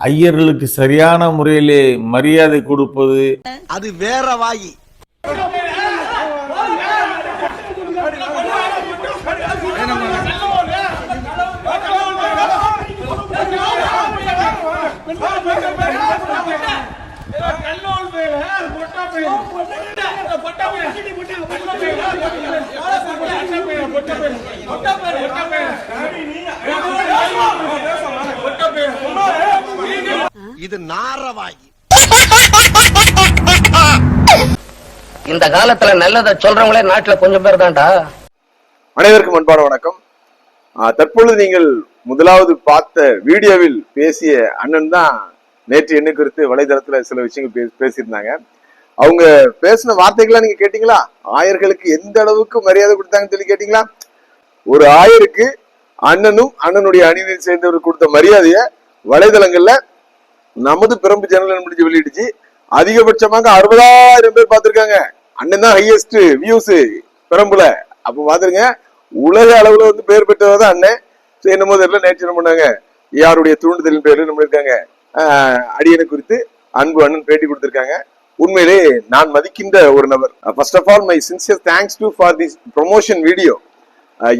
ஐயர்களுக்கு சரியான முறையிலே மரியாதை கொடுப்பது அது வேற வாயி. இது நார வாயி இந்த காலத்துல நல்லதை சொல்றவங்களே நாட்டுல கொஞ்சம் பேர் தான்டா. அனைவருக்கும் அன்பான வணக்கம். தற்பொழுது நீங்கள் முதலாவது பார்த்த வீடியோவில் பேசிய அண்ணன் தான் நேற்று என்ன குறித்து வலைதளத்துல சில விஷயங்கள் பே- பேசியிருந்தாங்க. அவங்க பேசின வார்த்தைகள்லாம் நீங்க கேட்டீங்களா? ஆயர்களுக்கு எந்த அளவுக்கு மரியாதை கொடுத்தாங்கன்னு சொல்லி கேட்டீங்களா? ஒரு ஆயருக்கு அண்ணனும் அண்ணனுடைய அணியில் சேர்ந்தவர் கொடுத்த மரியாதைய வலைதளங்கள்ல நமது பிரம்பு சேனல் முடிஞ்சு வெளியிடுச்சு. அதிகபட்சமாக அறுபதாயிரம் பேர் பார்த்திருக்காங்க. அண்ணன் தான் ஹையஸ்ட் வியூஸ் பெரம்புல. அப்ப பாத்துருங்க உலக அளவுல வந்து பேர் பெற்றவர் தான் அண்ணன். சரி, என்னமோ தெரியல நேற்று என்ன பண்ணாங்க? யாருடைய தூண்டுதலின் பேர்ல நம்ம இருக்காங்க அடியனை குறித்து அன்பு அண்ணன் பேட்டி கொடுத்திருக்காங்க. உண்மையிலே நான் மதிக்கின்ற ஒரு நபர். First of all my sincere thanks to for this promotion video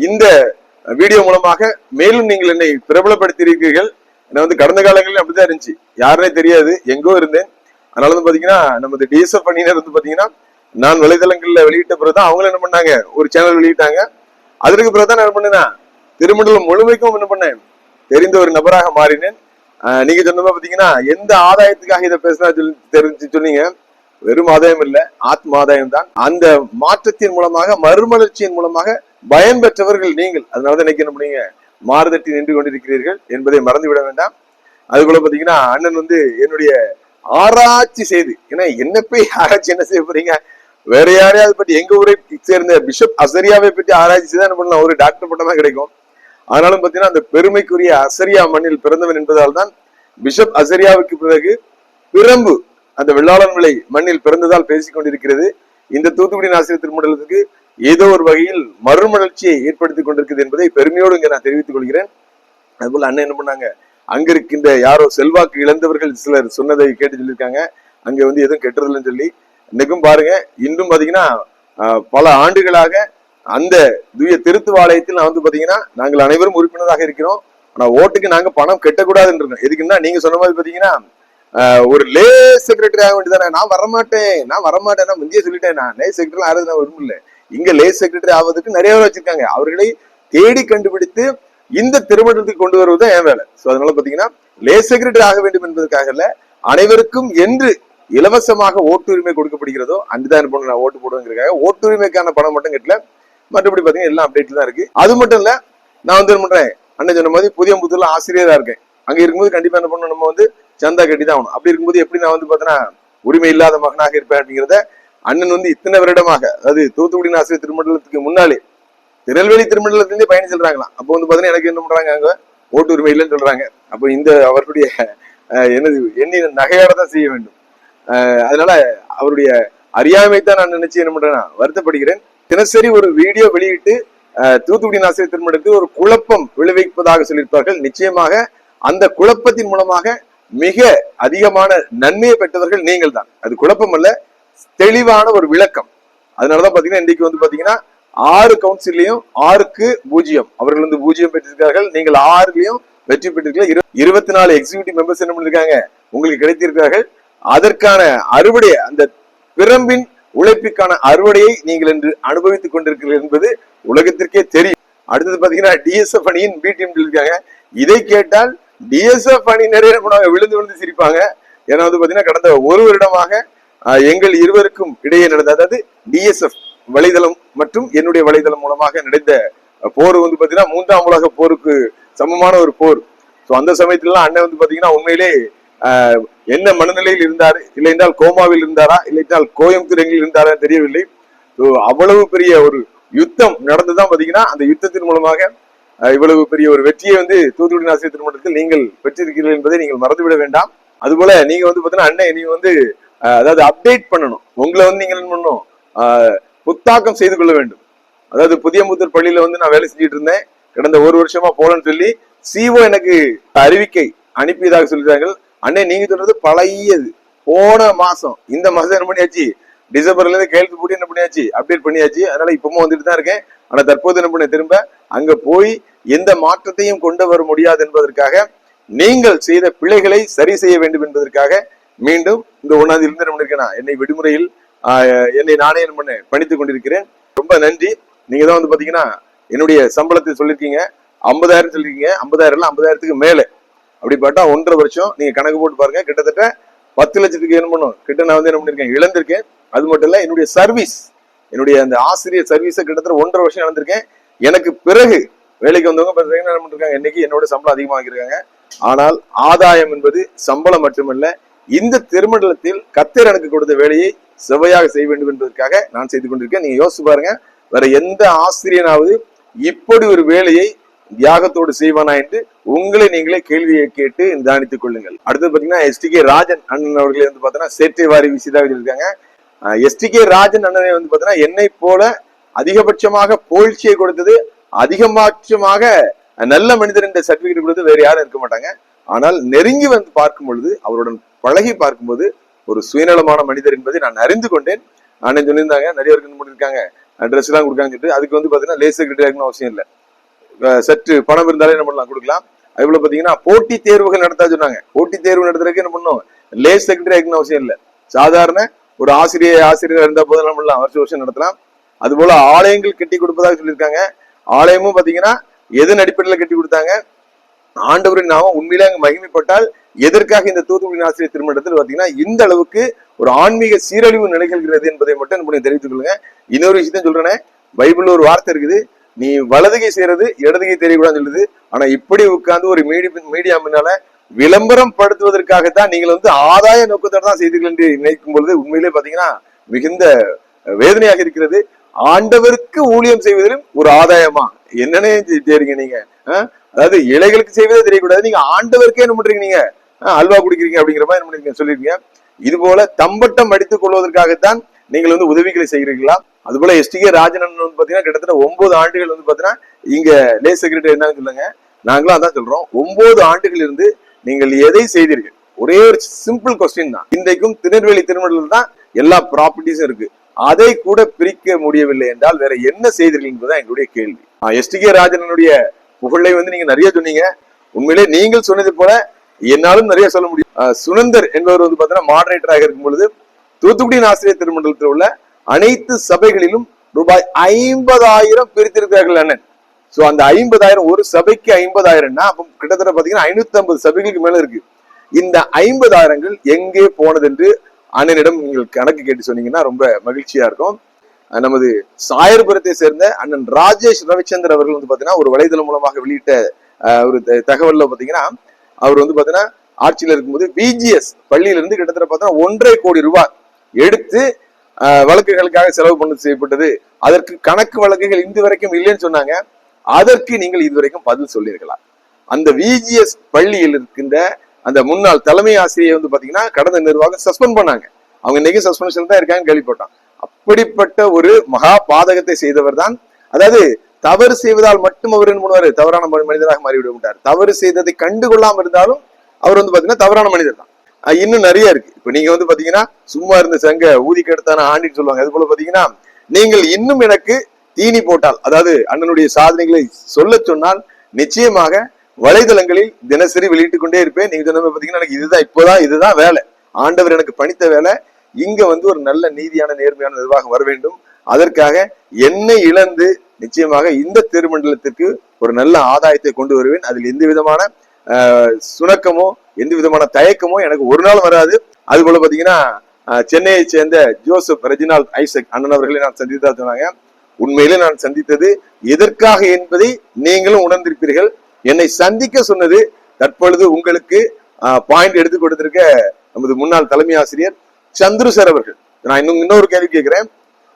இந்த வீடியோ மூலமாக மேலும் நீங்கள் என்னை பிரபலப்படுத்தியிருக்கிறீர்கள். என்ன வந்து கடந்த காலங்களில் அப்படிதான் இருந்துச்சு. யாருனே தெரியாது. எங்கோ இருந்தேன். அதனால வந்து பாத்தீங்கன்னா நமது டிஎஸ்எஃப் பண்ணினர் வந்து பாத்தீங்கன்னா நான் வலைதளங்கள்ல வெளியிட்ட பிறகுதான் அவங்களும் என்ன பண்ணாங்க? ஒரு சேனல் வெளியிட்டாங்க. அதற்கு பிறகுதான் நான் என்ன பண்ணேன் திருமண்டலம் முழுமைக்கும் என்ன பண்ணேன்? தெரிந்த ஒரு நபராக மாறினேன். ஆஹ் நீங்க சொன்ன பாத்தீங்கன்னா எந்த ஆதாயத்துக்காக இதை பேசினா சொல்லி தெரிஞ்சு சொன்னீங்க? வெறும் ஆதாயம் இல்ல ஆத்ம ஆதாயம் தான். அந்த மாற்றத்தின் மூலமாக மறுமலர்ச்சியின் மூலமாக பயன் பெற்றவர்கள் நீங்கள். அதனாலதான் இன்னைக்கு என்ன பண்ணீங்க? மாறுதட்டி நின்று கொண்டிருக்கிறீர்கள் என்பதை மறந்து விட வேண்டாம். அதுக்குள்ள பாத்தீங்கன்னா அண்ணன் வந்து என்னுடைய ஆராய்ச்சி செய்து ஏன்னா என்ன போய் ஆராய்ச்சி என்ன செய்ய போறீங்க? வேற யாரையாவது பற்றி எங்க ஊரை சேர்ந்த பிஷப் அசரியாவை பற்றி ஆராய்ச்சி செய்து என்ன பண்ணலாம்? ஒரு டாக்டர் பட்டம் தான் கிடைக்கும். ஆனாலும் பாத்தீங்கன்னா அந்த பெருமைக்குரிய அசரியா மண்ணில் பிறந்தவன் என்பதால் தான் பிஷப் அசரியாவுக்கு பிறகு பிரம்பு அந்த வெள்ளாளன் விலை மண்ணில் பிறந்ததால் பேசிக் கொண்டிருக்கிறது. இந்த தூத்துக்குடி நாசிரியர் திருமண்டலத்துக்கு ஏதோ ஒரு வகையில் மறுமலர்ச்சியை ஏற்படுத்திக் கொண்டிருக்கிறது என்பதை பெருமையோடு இங்கே நான் தெரிவித்துக் கொள்கிறேன். அதுபோல் அண்ணன் என்ன பண்ணாங்க? அங்க இருக்கின்ற யாரோ செல்வாக்கு இழந்தவர்கள் சிலர் சொன்னதை கேட்டு சொல்லியிருக்காங்க. அங்க வந்து எதுவும் கெட்டுறதில்லைன்னு சொல்லி. இன்னைக்கும் பாருங்க இன்னும் பாத்தீங்கன்னா பல ஆண்டுகளாக அந்த தூய திருத்துவாலயத்தில் நான் வந்து பாத்தீங்கன்னா நாங்கள் அனைவரும் உறுப்பினராக இருக்கிறோம். ஆனா ஓட்டுக்கு நாங்க பணம் கெட்டக்கூடாதுன்னு இருக்கோம். எதுக்குன்னா நீங்க சொன்ன மாதிரி பாத்தீங்கன்னா ஒரு லே செக்ரட்டரி ஆக வேண்டியதானே நான் வரமாட்டேன் நான் வரமாட்டேன் நான் முந்தைய சொல்லிட்டேன் நான். லே செக்ரட்டரி ஆறது நான் விரும்பல. இங்க லே செக்ரட்டரி ஆவதற்கு நிறைய பேர் வச்சிருக்காங்க. அவர்களை தேடி கண்டுபிடித்து இந்த திருமணத்துக்கு கொண்டு வருவதுதான் என் வேலை. சோ அதனால பாத்தீங்கன்னா லே செக்ரட்டரி ஆக வேண்டும் என்பதற்காக இல்ல அனைவருக்கும் என்று இலவசமாக ஓட்டுரிமை கொடுக்கப்படுகிறதோ அன்றுதான் போன பண்ணணும் நான் ஓட்டு போடுவேங்கிறக்காக ஓட்டுரிமைக்கான பணம் மட்டும் கட்டல. மற்றபடி பாத்தீங்கன்னா எல்லாம் அப்டேட்ல தான் இருக்கு. அது மட்டும் இல்ல நான் வந்து என்ன பண்றேன் அண்ணன் சொன்ன மாதிரி புதிய புத்தூர்ல ஆசிரியரா இருக்கேன். அங்க இருக்கும்போது கண்டிப்பா என்ன பண்ணணும் நம்ம வந்து சந்தா கட்டி தான் ஆகணும். அப்படி இருக்கும்போது எப்படி நான் வந்து பாத்தீங்கன்னா உரிமை இல்லாத மகனாக இருப்பேன் அப்படிங்கிறத அண்ணன் வந்து இத்தனை வருடமாக அதாவது தூத்துக்குடி நாசிரியர் திருமண்டலத்துக்கு முன்னாலே திருநெல்வேலி திருமண்டலத்திலிருந்தே பயணி செல்றாங்களாம். அப்போ வந்து பாத்தீங்கன்னா எனக்கு என்ன பண்றாங்க அங்க? ஓட்டு உரிமை இல்லைன்னு சொல்றாங்க. அப்போ இந்த அவருடைய என்னது எண்ணி நகையாட தான் செய்ய வேண்டும். அதனால அவருடைய அறியாமை தான் நான் நினைச்சு என்ன பண்றேன்னா வருத்தப்படுகிறேன். தினசரி ஒரு வீடியோ வெளியிட்டு தூத்துக்குடி நாசிரியர் திருமணத்தில் ஒரு குழப்பம் விளைவிப்பதாக சொல்லியிருப்பார்கள். நிச்சயமாக அந்த குழப்பத்தின் மூலமாக மிக அதிகமான நன்மையை பெற்றவர்கள் நீங்கள் தான் அது குழப்பம் அல்ல தெளிவான ஒரு விளக்கம். அதனாலதான் பாத்தீங்கன்னா இன்னைக்கு வந்து பாத்தீங்கன்னா ஆறு கவுன்சிலையும் ஆறுக்கு பூஜ்ஜியம். அவர்கள் வந்து பூஜ்ஜியம் பெற்றிருக்கார்கள் நீங்கள் ஆறுலயும் வெற்றி பெற்றிருக்கீங்க இருபத்தி நாலு எக்ஸிகியூட்டிவ் மெம்பர்ஸ் என்ன பண்ணிருக்காங்க? உங்களுக்கு கிடைத்திருக்கிறார்கள். அதற்கான அறுவடை அந்த பிரம்பின் உழைப்பிற்கான அறுவடையை நீங்கள் இன்று அனுபவித்துக் கொண்டிருக்கிறீர்கள் என்பது உலகத்திற்கே தெரியும். அடுத்தது பாத்தீங்கன்னா டிஎஸ்எஃப் அணியின் பி டீம் இருக்காங்க. இதை கேட்டால் டிஎஸ்எஃப் அணி நிறைய பண்ணுவாங்க விழுந்து விழுந்து சிரிப்பாங்க. ஏன்னா வந்து பாத்தீங்கன்னா கடந்த ஒரு வருடமாக எங்கள் இருவருக்கும் இடையே நடந்த அதாவது டிஎஸ்எஃப் வலைதளம் மற்றும் என்னுடைய வலைதளம் மூலமாக நடந்த போர் வந்து பாத்தீங்கன்னா மூன்றாம் உலக போருக்கு சமமான ஒரு போர். சோ அந்த சமயத்துல அண்ணன் வந்து பாத்தீங்கன்னா உண்மையிலே என்ன மனநிலையில் இருந்தார்? இல்லை என்றால் கோமாவில் இருந்தாரா? இல்லை என்றால் கோயம்புத்தூர் எங்கில் இருந்தாரா தெரியவில்லை. ஸோ அவ்வளவு பெரிய ஒரு யுத்தம் நடந்துதான் பாத்தீங்கன்னா அந்த யுத்தத்தின் மூலமாக இவ்வளவு பெரிய ஒரு வெற்றியை வந்து தூத்துக்குடி ஆசிரியர் திருமணத்தில் நீங்கள் பெற்றிருக்கிறீர்கள் என்பதை நீங்கள் மறந்துவிட வேண்டாம். அதுபோல நீங்க வந்து பாத்தீங்கன்னா அண்ணன் நீங்க வந்து அதாவது அப்டேட் பண்ணணும். உங்களை வந்து நீங்கள் என்ன பண்ணணும்? புத்தாக்கம் செய்து கொள்ள வேண்டும். அதாவது புதியமுத்தூர் பள்ளியில வந்து நான் வேலை செஞ்சுட்டு இருந்தேன். கடந்த ஒரு வருஷமா போலன்னு சொல்லி சிஓ எனக்கு அறிவிக்கை அனுப்பியதாக சொல்லிட்டாங்க. அண்ணே நீங்க சொல்றது பழையது. போன மாசம். இந்த மாசம் என்ன பண்ணியாச்சு? டிசம்பர்ல இருந்து கையெழுத்து போட்டு என்ன பண்ணியாச்சு? அப்டேட் பண்ணியாச்சு. அதனால இப்பவும் வந்துட்டு தான் இருக்கேன். ஆனா தற்போது என்ன பண்ண திரும்ப? அங்க போய் எந்த மாற்றத்தையும் கொண்டு வர முடியாது என்பதற்காக நீங்கள் செய்த பிழைகளை சரி செய்ய வேண்டும் என்பதற்காக மீண்டும் இந்த ஒன்னாம் தேதி என்ன பண்ணிருக்கேன் என்னை விடுமுறையில் என்னை நானே என்ன பண்ண பணித்துக் கொண்டிருக்கிறேன். ரொம்ப நன்றி. நீங்க தான் வந்து பாத்தீங்கன்னா என்னுடைய சம்பளத்தை சொல்லிருக்கீங்க. ஐம்பதாயிரம் சொல்லியிருக்கீங்க ஐம்பதாயிரம் இல்லை ஐம்பதாயிரத்துக்கு மேலே. அப்படி பார்த்தா ஒன்றரை வருஷம். நீங்க கணக்கு போட்டு பாருங்க. கிட்டத்தட்ட பத்து லட்சத்துக்கு என்ன பண்ணும்? கிட்ட நான் வந்து என்ன பண்ணிருக்கேன்? இழந்திருக்கேன். அது மட்டும் இல்ல என்னுடைய சர்வீஸ் என்னுடைய அந்த ஆசிரியர் சர்வீஸை கிட்டத்தட்ட ஒன்றரை வருஷம் இழந்திருக்கேன். எனக்கு பிறகு வேலைக்கு வந்தவங்க பார்த்தீங்கன்னா என்ன பண்ணிருக்காங்க? இன்னைக்கு என்னோட சம்பளம் அதிகமாக இருக்காங்க ஆனால் ஆதாயம் என்பது சம்பளம் மட்டுமல்ல இந்த திருமண்டலத்தில் கத்தர் எனக்கு கொடுத்த வேலையை செவ்வையாக செய்ய வேண்டும் என்பதற்காக நான் செய்து கொண்டிருக்கேன். நீங்க யோசிச்சு பாருங்க. வேற எந்த ஆசிரியனாவது இப்படி ஒரு வேலையை தியாகத்தோடு செய்வானா என்று உங்களை நீங்களே கேள்வியை கேட்டு நிதானித்துக் கொள்ளுங்கள். அடுத்து பாத்தீங்கன்னா எஸ்டிகே ராஜன் அண்ணன் அவர்களே வந்து பாத்தீங்கன்னா சேற்றை வாரி விசிதா இருக்காங்க எஸ்டிகே ராஜன் அண்ணனை வந்து பாத்தீங்கன்னா என்னை போல அதிகபட்சமாக புகழ்ச்சியை கொடுத்தது அதிகபட்சமாக நல்ல மனிதர் என்ற சர்டிபிகேட் கொடுத்து வேற யாரும் இருக்க மாட்டாங்க. ஆனால் நெருங்கி வந்து பார்க்கும் பொழுது அவருடன் பழகி பார்க்கும்போது ஒரு சுயநலமான மனிதர் என்பதை நான் அறிந்து கொண்டேன். அண்ணன் சொல்லியிருந்தாங்க நிறைய பேருக்கு என்ன பண்ணிருக்காங்க ட்ரெஸ் எல்லாம் கொடுக்காங்க சொல்லிட்டு. அதுக்கு வந்து பாத்தீங்கன்னா லேஸ் செக்ரட்டரி அவசியம் இல்லை. சற்று பணம் இருந்தாலே என்ன பண்ணலாம்? கொடுக்கலாம். அதுபோல பாத்தீங்கன்னா போட்டி தேர்வுகள் நடத்தா சொன்னாங்க. போட்டி தேர்வு நடத்துறதுக்கு என்ன பண்ணும் லேஸ் செக்ரட்டரி ஆகணும்னு அவசியம் இல்லை. சாதாரண ஒரு ஆசிரியர் ஆசிரியர் இருந்தா போதும் என்ன பண்ணலாம் வருஷம் வருஷம் நடத்தலாம். அதுபோல ஆலயங்கள் கட்டி கொடுப்பதாக சொல்லியிருக்காங்க. ஆலயமும் பாத்தீங்கன்னா எதன் அடிப்படையில் கட்டி கொடுத்தாங்க? ஆண்டவரின் நாமம் உண்மையிலே அங்கு மகிமைப்பட்டால் எதற்காக இந்த தூத்துக்குடி ஆசிரியர் திருமணத்தில் பார்த்தீங்கன்னா இந்த அளவுக்கு ஒரு ஆன்மீக சீரழிவு நிலைகள்கிறது என்பதை மட்டும் என்ன தெரிவித்துக் கொள்ளுங்க. இன்னொரு விஷயத்தையும் சொல்றேனே. பைபிள் ஒரு வார்த்தை இருக்குது. நீ வலதுகை செய்யறது இடதுகை தெரியக்கூடாதுன்னு சொல்லுது. ஆனா இப்படி உட்கார்ந்து ஒரு மீடி மீடியா முன்னால விளம்பரம் படுத்துவதற்காகத்தான் நீங்கள் வந்து ஆதாய நோக்கத்தோட தான் செய்தீர்கள் என்று நினைக்கும் பொழுது உண்மையிலே பாத்தீங்கன்னா மிகுந்த வேதனையாக இருக்கிறது. ஆண்டவருக்கு ஊழியம் செய்வதிலும் ஒரு ஆதாயமா? என்னன்னே தெரியுங்க நீங்க? அதாவது இலைகளுக்கு செய்வதே தெரியக்கூடாது. நீங்க ஆண்டவருக்கே என்ன பண்றீங்க நீங்க? அல்வா குடிக்கிறீங்க அப்படிங்கிற மாதிரி என்ன பண்ணிருக்கீங்க சொல்லிருக்கீங்க. இது போல தம்பட்டம் அடித்துக் கொள்வதற்காகத்தான் நீங்கள் வந்து உதவிகளை செய்கிறீர்களா? அது போல எஸ்டிகே ராஜனன் வந்து பாத்தீங்கன்னா கிட்டத்தட்ட ஒன்பது ஆண்டுகள் வந்து பாத்தீங்கன்னா இங்க லே செக்ரட்டரி இருந்தாங்க சொல்லுங்க. நாங்களும் அதான் சொல்றோம். ஒன்பது ஆண்டுகள் இருந்து நீங்கள் எதை செய்தீர்கள்? ஒரே ஒரு சிம்பிள் கொஸ்டின் தான். இன்றைக்கும் திருநெல்வேலி திருமணத்தில் தான் எல்லா ப்ராப்பர்ட்டிஸும் இருக்கு. அதை கூட பிரிக்க முடியவில்லை என்றால் வேற என்ன செய்தீர்கள் என்பதுதான் எங்களுடைய கேள்வி. எஸ்டிகே ராஜனனுடைய புகழை வந்து நீங்க நிறைய சொன்னீங்க. உண்மையிலே நீங்கள் சொன்னது போல என்னாலும் நிறைய சொல்ல முடியும். சுனந்தர் என்பவர் வந்து பாத்தீங்கன்னா மாடரேட்டராக இருக்கும் பொழுது தூத்துக்குடி ஆசிரியர் திருமண்டலத்தில் உள்ள அனைத்து சபைகளிலும் ரூபாய் ஐம்பதாயிரம் பிரித்திருக்கிறார்கள் அண்ணன். சோ அந்த ஐம்பதாயிரம் ஒரு சபைக்கு ஐம்பதாயிரம்னா அப்போ கிட்டத்தட்ட பாத்தீங்கன்னா ஐநூத்தி ஐம்பது சபைகளுக்கு மேல இருக்கு. இந்த ஐம்பதாயிரங்கள் எங்கே போனது என்று அண்ணனிடம் நீங்கள் கணக்கு கேட்டு சொன்னீங்கன்னா ரொம்ப மகிழ்ச்சியா இருக்கும். நமது சாயர்புரத்தை சேர்ந்த அண்ணன் ராஜேஷ் ரவிச்சந்தர் அவர்கள் வந்து பாத்தீங்கன்னா ஒரு வலைதளம் மூலமாக வெளியிட்ட அஹ், ஒரு த- தகவல்ல பாத்தீங்கன்னா அவர் வந்து பாத்தீங்கன்னா ஆட்சியில் இருக்கும்போது பிஜிஎஸ் பள்ளியில இருந்து கிட்டத்தட்ட பாத்தீங்கன்னா ஒன்றரை கோடி ரூபாய் எடுத்து அஹ், வழக்குகளுக்காக செலவு பண்ண செய்யப்பட்டது. அதற்கு கணக்கு வழக்குகள் இன்று வரைக்கும் இல்லைன்னு சொன்னாங்க. அதற்கு நீங்கள் இதுவரைக்கும் பதில் சொல்லியிருக்கலாம். அந்த விஜிஎஸ் பள்ளியில் இருக்கின்ற அந்த முன்னாள் தலைமை ஆசிரியை வந்து பாத்தீங்கன்னா கடந்த நிர்வாகம் சஸ்பெண்ட் பண்ணாங்க. அவங்க இன்னைக்கு சஸ்பென்ஷன் தான் இருக்காங்க கேள்விப்பட்டான் அப்படிப்பட்ட ஒரு மகா பாதகத்தை செய்தவர் தான் அதாவது தவறு செய்வதால் மட்டும் அவர் என்ன பண்ணுவாரு தவறான மனி- மனிதராக மாறிவிட மாட்டார். தவறு செய்ததை கண்டுகொள்ளாம இருந்தாலும் அவர் வந்து பாத்தீங்கன்னா தவறான மனிதர் தான் இன்னும் நிறைய இருக்கு. இப்ப நீங்க வந்து பாத்தீங்கன்னா சும்மா இருந்த சங்க ஊதி கெடுத்தான ஆண்டின்னு சொல்லுவாங்க. அது போல பாத்தீங்கன்னா நீங்கள் இன்னும் எனக்கு தீனி போட்டால் அதாவது அண்ணனுடைய சாதனைகளை சொல்ல சொன்னால் நிச்சயமாக வலைதளங்களில் தினசரி வெளியிட்டுக் கொண்டே இருப்பேன். நீங்க சொன்ன பாத்தீங்கன்னா எனக்கு இதுதான் இப்போதான் இதுதான் வேலை. ஆண்டவர் எனக்கு பணித்த வேலை. இங்க வந்து ஒரு நல்ல நீதியான நேர்மையான நிர்வாகம் வர வேண்டும். அதற்காக என்னை இழந்து நிச்சயமாக இந்த திருமண்டலத்திற்கு ஒரு நல்ல ஆதாயத்தை கொண்டு வருவேன். அதில் எந்த விதமான சுணக்கமோ எந்த விதமான தயக்கமோ எனக்கு ஒரு நாள் வராது. அது போல பாத்தீங்கன்னா சென்னையை சேர்ந்த ஜோசப் ரெஜினால் ஐசக் அண்ணன் அவர்களை நான் சந்தித்தா சொன்னாங்க. உண்மையிலே நான் சந்தித்தது எதற்காக என்பதை நீங்களும் உணர்ந்திருப்பீர்கள். என்னை சந்திக்க சொன்னது தற்பொழுது உங்களுக்கு பாயிண்ட் எடுத்து கொடுத்திருக்க நமது முன்னாள் தலைமை ஆசிரியர் சந்துரு சார் அவர்கள். நான் இன்னும் இன்னொரு கேள்வி கேட்கிறேன்.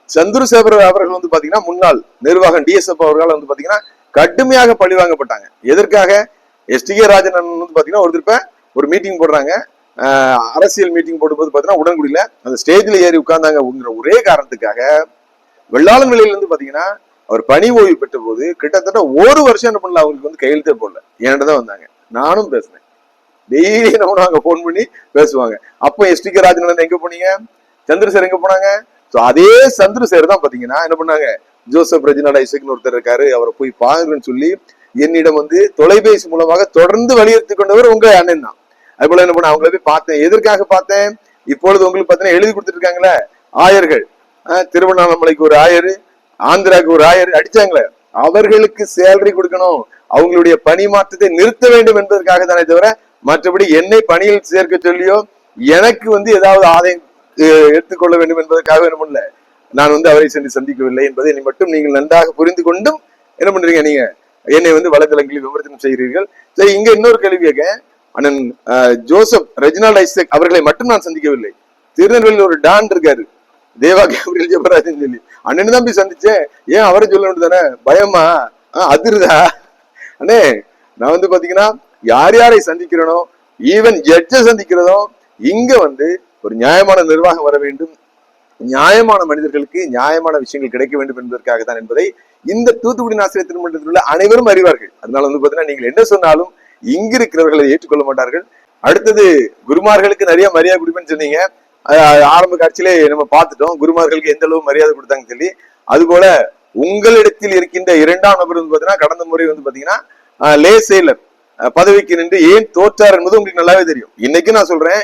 சந்துரு சேவர் அவர்கள் வந்து பாத்தீங்கன்னா முன்னாள் நிர்வாகம் டிஎஸ்எஃப் அவர்கள் வந்து பாத்தீங்கன்னா கடுமையாக பழி வாங்கப்பட்டாங்க. எதற்காக? எஸ்டிகே ராஜன் வந்து பாத்தீங்கன்னா ஒரு திருப்ப ஒரு மீட்டிங் போடுறாங்க. ஆஹ் அரசியல் மீட்டிங் போடும்போது பாத்தீங்கன்னா உடன்குடியில அந்த ஸ்டேஜ்ல ஏறி உட்கார்ந்தாங்க ஒரே காரணத்துக்காக வெள்ளாளன் வெளியில இருந்து பாத்தீங்கன்னா அவர் பணி ஓய்வு பெற்ற போது கிட்டத்தட்ட ஒரு வருஷம் என்ன பண்ணல அவங்களுக்கு வந்து கையெழுத்தே போடல. என்கிட்ட தான் வந்தாங்க. நானும் பேசினேன் டெய்லி என்ன அங்க ஃபோன் பண்ணி பேசுவாங்க. அப்போ எஸ். டி. கே. ராஜன் எங்க போனீங்க? சந்திரசேகர் எங்க போனாங்க? சோ அதே சந்திரசேகர் தான் பாத்தீங்கன்னா என்ன பண்ணாங்க? ஜோசப் ரெஜினால்ட் ஐசக்னு ஒருத்தர் இருக்காரு அவரை போய் பாருங்கன்னு சொல்லி என்னிடம் வந்து தொலைபேசி மூலமாக தொடர்ந்து வலியுறுத்தி கொண்டவர் உங்க அண்ணன் தான். அது போல என்ன பண்ண அவங்கள போய் பார்த்தேன். எதற்காக பார்த்தேன்? இப்பொழுது உங்களுக்கு பார்த்தீங்கன்னா எழுதி கொடுத்துட்டு இருக்காங்களே ஆயர்கள் திருவண்ணாமலைக்கு ஒரு ஆயர் ஆந்திராவுக்கு ஒரு ஆயர் அடிச்சாங்களே. அவர்களுக்கு சேலரி கொடுக்கணும். அவங்களுடைய பணி மாற்றத்தை நிறுத்த வேண்டும் என்பதற்காக தானே தவிர மற்றபடி என்னை பணியில் சேர்க்க சொல்லியோ எனக்கு வந்து ஏதாவது ஆதாயம் எடுத்துக்கொள்ள வேண்டும் என்பதற்காக என்ன பண்ணல. நான் வந்து அவரை சென்று சந்திக்கவில்லை என்பதை நீ மட்டும் நீங்கள் நன்றாக புரிந்து கொண்டும் என்ன பண்றீங்க நீங்க? என்னை வந்து வலைதளங்களில் விமர்சனம் செய்கிறீர்கள். சரி இங்க இன்னொரு கேள்வி கேட்க. அண்ணன் அஹ், ஜோசப் ரெஜினால்ட் ஐசக் அவர்களை மட்டும் நான் சந்திக்கவில்லை. திருநெல்வேலியில் ஒரு டான் இருக்காரு. தேவா கேப்ரியல் ஜெபராஜன் சொல்லி. அண்ணன் தான் போய் சந்திச்சேன். ஏன் அவரை சொல்ல வேண்டியதானே பயமா? ஆஹ் அதிருதா? அண்ணே நான் வந்து பாத்தீங்கன்னா யார் யாரை சந்திக்கிறனோ ஈவன் ஜட்ஜை சந்திக்கிறதோ இங்க வந்து ஒரு நியாயமான நிர்வாகம் வர வேண்டும். நியாயமான மனிதர்களுக்கு நியாயமான விஷயங்கள் கிடைக்க வேண்டும் என்பதற்காக தான் என்பதை இந்த தூத்துக்குடி ஆசிரியர் திருமணத்தில் உள்ள அனைவரும் அறிவார்கள். அதனால வந்து பாத்தீங்கன்னா நீங்கள் என்ன சொன்னாலும் இங்க இருக்கிறவர்களை ஏற்றுக்கொள்ள மாட்டார்கள். அடுத்தது குருமார்களுக்கு நிறைய மரியாதை கொடுப்பேன்னு சொன்னீங்க. ஆரம்ப காட்சியிலே நம்ம பார்த்துட்டோம். குருமார்களுக்கு எந்த அளவு மரியாதை கொடுத்தாங்கன்னு சொல்லி. அதுபோல உங்களிடத்தில் இருக்கின்ற இரண்டாம் நபர் வந்து பாத்தீங்கன்னா கடந்த முறை வந்து பாத்தீங்கன்னா லே சேலர் பதவிக்கு நின்று ஏன் தோற்றார் என்பது உங்களுக்கு நல்லாவே தெரியும். இன்னைக்கு நான் சொல்றேன்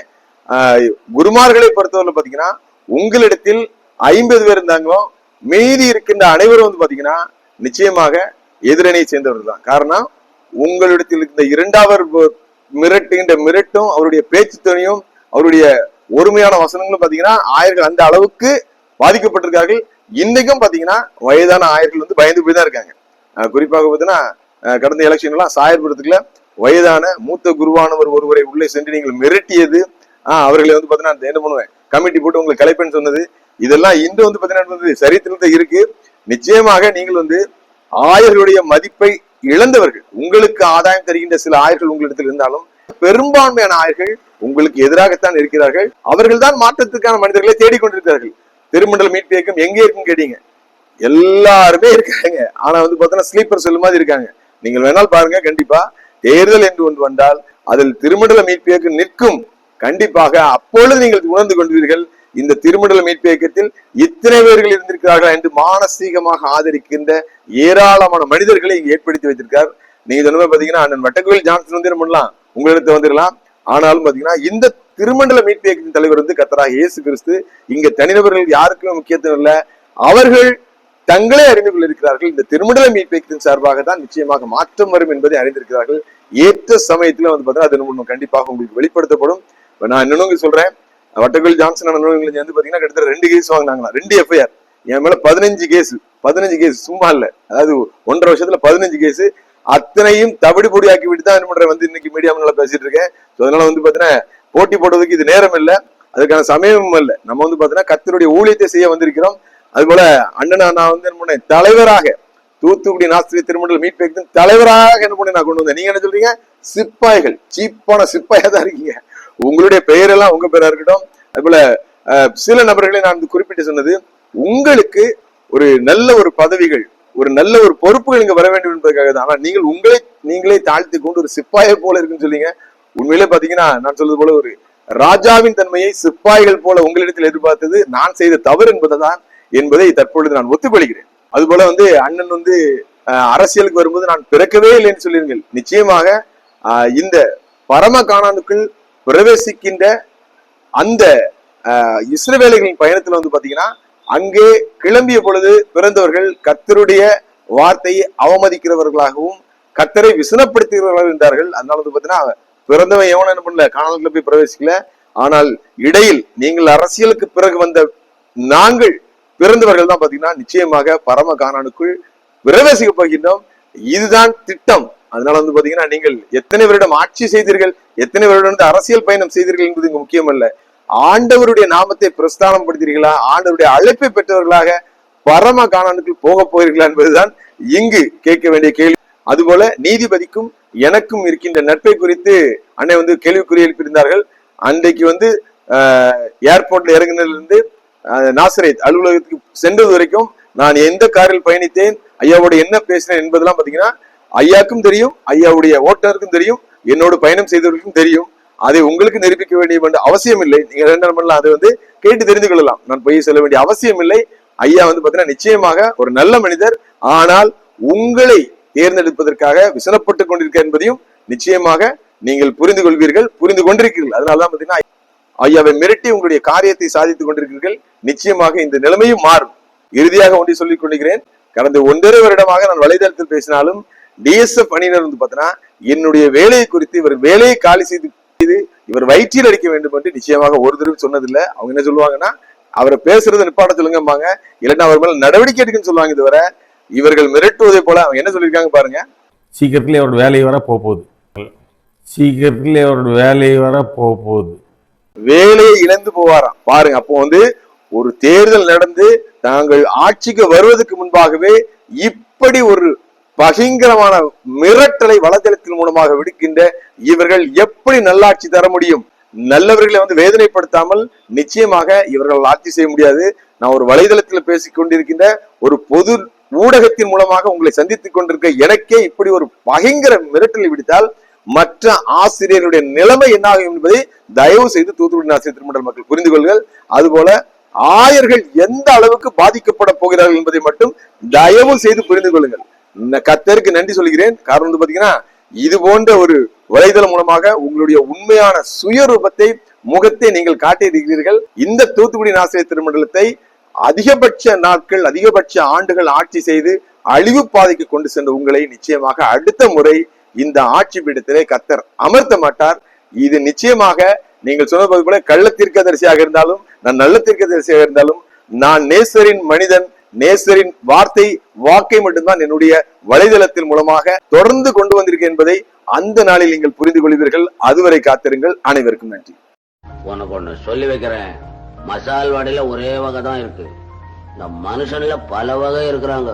குருமார்களை பொறுத்தவரை பாத்தீங்கன்னா உங்களிடத்தில் ஐம்பது பேர் இருந்தாங்களோ மீதி இருக்கின்ற அனைவரும் வந்து பாத்தீங்கன்னா நிச்சயமாக எதிரணியை சேர்ந்தவர்கள் தான். காரணம் உங்களிடத்தில் இருந்த இரண்டாவது மிரட்டுகின்ற மிரட்டும் அவருடைய பேச்சு துணையும் அவருடைய ஒருமையான வசனங்களும் பாத்தீங்கன்னா ஆயர்கள் அந்த அளவுக்கு பாதிக்கப்பட்டிருக்கார்கள். இன்னைக்கும் பாத்தீங்கன்னா வயதான ஆயர்கள் வந்து பயந்து போய் தான் இருக்காங்க குறிப்பாக பார்த்தீங்கன்னா கடந்த எலெக்ஷன் எல்லாம் சாயர்புரத்துக்குள்ள வயதான மூத்த குருவானவர் ஒருவரை உள்ளே சென்று நீங்கள் மிரட்டியது ஆஹ் அவர்களை வந்து பாத்தீங்கன்னா என்ன பண்ணுவேன்? கமிட்டி போட்டு உங்களுக்கு கலைப்பேன்னு சொன்னது. இதெல்லாம் இன்று வந்து பாத்தீங்கன்னா சரித்திரத்தை இருக்கு. நிச்சயமாக நீங்கள் வந்து ஆயர்களுடைய மதிப்பை இழந்தவர்கள் உங்களுக்கு ஆதாயம் தருகின்ற சில ஆயர்கள் உங்களிடத்தில் இருந்தாலும் பெரும்பான்மையான ஆயர்கள் உங்களுக்கு எதிராகத்தான் இருக்கிறார்கள். அவர்கள் தான் மாற்றத்துக்கான மனிதர்களை தேடிக்கொண்டிருக்கிறார்கள். திருமண்டல மீட்பு இயக்கம் எங்கே இருக்குன்னு கேட்டீங்க? எல்லாருமே இருக்காங்க. ஆனா வந்து பாத்தீங்கன்னா ஸ்லீப்பர் செல் மாதிரி இருக்காங்க. நீங்கள் வேணால் பாருங்க கண்டிப்பா. தேர்தல் என்று ஒன்று வந்தால் அதில் திருமண்டல மீட்பு இயக்கம் நிற்கும். கண்டிப்பாக அப்பொழுது நீங்கள் உணர்ந்து கொள்வீர்கள் இந்த திருமண்டல மீட்பு இயக்கத்தில் இத்தனை பேர்கள் இருந்திருக்கிறார்கள் என்று மானசீகமாக ஆதரிக்கின்ற ஏராளமான மனிதர்களை இங்கு ஏற்படுத்தி வைத்திருக்கார். நீங்க சொன்ன பாத்தீங்கன்னா அண்ணன் வட்டக்கோயில் ஜான்சன் வந்து பண்ணலாம்? உங்களிடத்து வந்துடலாம் ஆனாலும் பாத்தீங்கன்னா இந்த திருமண்டல மீட்பு இயக்கத்தின் தலைவர் வந்து கத்தராக இயேசு கிறிஸ்து. இங்க தனிநபர்கள் யாருக்குமே முக்கியத்துவம் இல்ல. அவர்கள் தங்களே அறிந்து கொண்டிருக்கிறார்கள் இந்த திருமண்டல மீட்பு இயக்கத்தின் சார்பாக தான் நிச்சயமாக மாற்றம் வரும் என்பதை அறிந்திருக்கிறார்கள். ஏற்ற சமயத்துல வந்து பாத்தீங்கன்னா அது நம்ம கண்டிப்பாக உங்களுக்கு வெளிப்படுத்தப்படும். நான் இன்னொன்னு சொல்றேன். வட்டக்கோயில் ஜான்சன் அண்ணன் வந்து பாத்தீங்கன்னா கிட்டத்தட்ட ரெண்டு கேஸ் வாங்கினாங்களா ரெண்டு எஃப்ஐஆர் என் மேல பதினஞ்சு கேஸ் பதினஞ்சு கேஸ் சும்மா இல்ல. அதாவது ஒன்றரை வருஷத்துல பதினஞ்சு கேஸ் அத்தனையும் தவிடு பொடியாக்கி விட்டு தான் என்ன வந்து இன்னைக்கு மீடியா முன்னால பேசிட்டு இருக்கேன். ஸோ அதனால வந்து பாத்தீங்கன்னா போட்டி போடுறதுக்கு இது நேரம் இல்ல. அதுக்கான சமயமும் இல்ல. நம்ம வந்து பாத்தீங்கன்னா கத்தருடைய ஊழியத்தை செய்ய வந்திருக்கிறோம். அது போல அண்ணனா நான் வந்து என்ன தலைவராக தூத்துக்குடி நாஸ்திரி திருமண்டல் மீட் பேக்கின் தலைவராக என்ன பண்ணி நான் கொண்டு வந்தேன். நீங்க என்ன சொல்றீங்க? சிப்பாய்கள் சீப்பான சிப்பாயா தான் இருக்கீங்க. உங்களுடைய பெயரெல்லாம் உங்க பேரா இருக்கட்டும். அது போல அஹ், சில நபர்களை நான் வந்து குறிப்பிட்டு சொன்னது உங்களுக்கு ஒரு நல்ல ஒரு பதவிகள் ஒரு நல்ல ஒரு பொறுப்புகள் இங்க வர வேண்டும் என்பதற்காக தான். ஆனா நீங்கள் உங்களை நீங்களே தாழ்த்தி கொண்டு ஒரு சிப்பாயை போல இருக்குன்னு சொல்லிங்க உண்மையிலே பாத்தீங்கன்னா நான் சொல்றது போல ஒரு ராஜாவின் தன்மையை சிப்பாய்கள் போல உங்களிடத்தில் எதிர்பார்த்தது நான் செய்த தவறு என்பதுதான் என்பதை தற்பொழுது நான் ஒத்துக்கொள்கிறேன். அதுபோல வந்து அண்ணன் வந்து அரசியலுக்கு வரும்போது நான் பிறக்கவே இல்லைன்னு சொல்லியிருங்கள் நிச்சயமாக அஹ், இந்த பரம காணானுக்குள் பிரவேசிக்கின்ற அந்த இஸ்ரவேலைகளின் பயணத்துல வந்து பாத்தீங்கன்னா அங்கே கிளம்பிய பொழுது பிறந்தவர்கள் கத்தருடைய வார்த்தையை அவமதிக்கிறவர்களாகவும் கத்தரை விசனப்படுத்துகிறவர்களாக இருந்தார்கள். அதனால வந்து பாத்தீங்கன்னா பிறந்தவன் எவனும் என்ன பண்ணல காணாதுக்குள்ள போய் பிரவேசிக்கல. ஆனால் இடையில் நீங்கள் அரசியலுக்கு பிறகு வந்த நாங்கள் பிறந்தவர்கள் தான் பாத்தீங்கன்னா நிச்சயமாக பரம காணானுக்குள் பிரவேசிக்க போகின்றோம். இதுதான் திட்டம். அதனால வந்து பாத்தீங்கன்னா நீங்கள் எத்தனை வருடம் ஆட்சி செய்தீர்கள் எத்தனை வருடம் வந்து அரசியல் பயணம் செய்தீர்கள் என்பது இங்கு முக்கியம் அல்ல ஆண்டவருடைய நாமத்தை பிரஸ்தானம் படுத்தீர்களா ஆண்டவருடைய அழைப்பை பெற்றவர்களாக பரம காணானுக்குள் போக போகிறீர்களா என்பதுதான் இங்கு கேட்க வேண்டிய கேள்வி. அதுபோல நீதிபதிக்கும் எனக்கும் இருக்கின்ற நட்பை குறித்து அன்னை வந்து கேள்விக்குறி எழுப்பியிருந்தார்கள். அன்றைக்கு வந்து ஏர்போர்ட்ல இறங்கினதுல இருந்து நாசரேத் அலுவலகத்துக்கு சென்றது வரைக்கும் நான் எந்த காரில் பயணித்தேன் ஐயாவோட என்ன பேசினேன் என்பதெல்லாம் பாத்தீங்கன்னா ஐயாக்கும் தெரியும் ஐயாவுடைய ஓட்டுநருக்கும் தெரியும் என்னோட பயணம் செய்தவர்களுக்கும் தெரியும். அதை உங்களுக்கு நிரூபிக்க வேண்டிய அவசியம் இல்லை நீங்க ரெண்டு பண்ணலாம் அதை வந்து கேட்டு தெரிந்து கொள்ளலாம். நான் போய் சொல்ல வேண்டிய அவசியம் இல்லை ஐயா வந்து பாத்தீங்கன்னா நிச்சயமாக ஒரு நல்ல மனிதர். ஆனால் உங்களை தேர்ந்தெடுப்பதற்காக விசனப்பட்டு கொண்டிருக்க என்பதையும் நிச்சயமாக நீங்கள் புரிந்து கொள்வீர்கள் புரிந்து கொண்டிருக்கிறீர்கள். அதனாலதான் பாத்தீங்கன்னா ஐயாவை மிரட்டி உங்களுடைய காரியத்தை சாதித்துக் கொண்டிருக்கிறீர்கள். நிச்சயமாக இந்த நிலைமையும் மாறும். இறுதியாக ஒன்றை சொல்லிக் கொண்டிருக்கிறேன் கடந்த ஒன்றரை வருடமாக நான் வலைதளத்தில் பேசினாலும் டிஎஸ்எஃப் அணியினர் வந்து பார்த்தீங்கன்னா என்னுடைய வேலையை குறித்து இவர் வேலையை காலி செய்து இவர் வயிற்றில் அடிக்க வேண்டும் என்று நிச்சயமாக ஒரு தடவை சொன்னதில்லை. அவங்க என்ன சொல்லுவாங்கன்னா அவரை பேசுறது நிப்பாட்ட சொல்லுங்கம்பாங்க. இல்லைன்னா அவர் மேல நடவடிக்கை எடுக்குன்னு சொல்லுவாங்க இதுவரை இவர்கள் மிரட்டுவதை போல அவங்க என்ன சொல்லியிருக்காங்க பாருங்க. சீக்கிரத்திலே அவரோட வேலையை வர போகுது. சீக்கிரத்திலே அவரோட வேலையை வர போக போகுது. வேலையை இழந்து போவாராம். பாருங்க அப்போ வந்து ஒரு தேர்தல் நடந்து தாங்கள் ஆட்சிக்கு வருவதற்கு முன்பாகவே இப்படி ஒரு பகிங்கரமான மிரட்டலை வலைதளத்தின் மூலமாக விடுக்கின்ற இவர்கள் எப்படி நல்லாட்சி தர முடியும்? நல்லவர்களை வந்து வேதனைப்படுத்தாமல் நிச்சயமாக இவர்கள் ஆட்சி செய்ய முடியாது. நான் ஒரு வலைதளத்தில் பேசிக் கொண்டிருக்கின்ற ஒரு பொது ஊடகத்தின் மூலமாக உங்களை சந்தித்துக் கொண்டிருக்க எனக்கே இப்படி ஒரு பகிங்கர மிரட்டலை விடுத்தால் மற்ற ஆசிரியர்களுடைய நிலைமை என்னாகும் என்பதை தயவு செய்து தூத்துக்குடி ஆசிரியர் திருமண்டல் மக்கள் புரிந்து கொள்ளுங்கள். அதுபோல ஆயர்கள் எந்த அளவுக்கு பாதிக்கப்பட போகிறார்கள் என்பதை மட்டும் தயவு செய்து புரிந்து கொள்ளுங்கள். கத்தருக்கு நன்றி சொல்கிறேன். காரணம் வந்து பாத்தீங்கன்னா இது போன்ற ஒரு வலைதளம் மூலமாக உங்களுடைய உண்மையான சுயரூபத்தை முகத்தை நீங்கள் காட்டியிருக்கிறீர்கள். இந்த தூத்துக்குடி ஆசிரியர் திருமண்டலத்தை அதிகபட்ச நாட்கள் அதிகபட்ச ஆண்டுகள் ஆட்சி செய்து அழிவு பாதைக்கு கொண்டு சென்ற உங்களை நிச்சயமாக அடுத்த முறை இந்த ஆட்சி பீடத்திலே கத்தர் அமர்த்த மாட்டார். இது நிச்சயமாக நீங்கள் சொன்னது போல கள்ள தீர்க்கதரிசியாக இருந்தாலும் நான் நல்ல தீர்க்கதரிசியாக இருந்தாலும் நான் நேசரின் மனிதன் நேசரின் வார்த்தை வாக்கை மட்டும்தான் என்னுடைய வலைதளத்தின் மூலமாக தொடர்ந்து கொண்டு வந்திருக்கேன் என்பதை அந்த நாளில் நீங்கள் புரிந்து கொள்வீர்கள். அதுவரை காத்திருங்கள். அனைவருக்கும் நன்றி. உனக்கு ஒண்ணு சொல்லி வைக்கிறேன். மசால் வடையில ஒரே வகை தான் இருக்கு. இந்த மனுஷன்ல பல வகை இருக்கிறாங்க.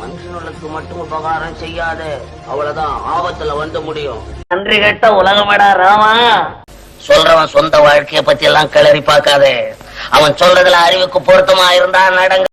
மனுஷனுக்கு மட்டும் உபகாரம் செய்யாத அவ்வளவுதான் ஆபத்துல வந்து முடியும். நன்றி கெட்ட உலகமடா ராமா. சொல்றவன் சொந்த வாழ்க்கைய பத்தி எல்லாம் கிளறி பார்க்காதே. அவன் சொல்றதுல அறிவுக்கு பொருத்தமா இருந்தா நடங்க.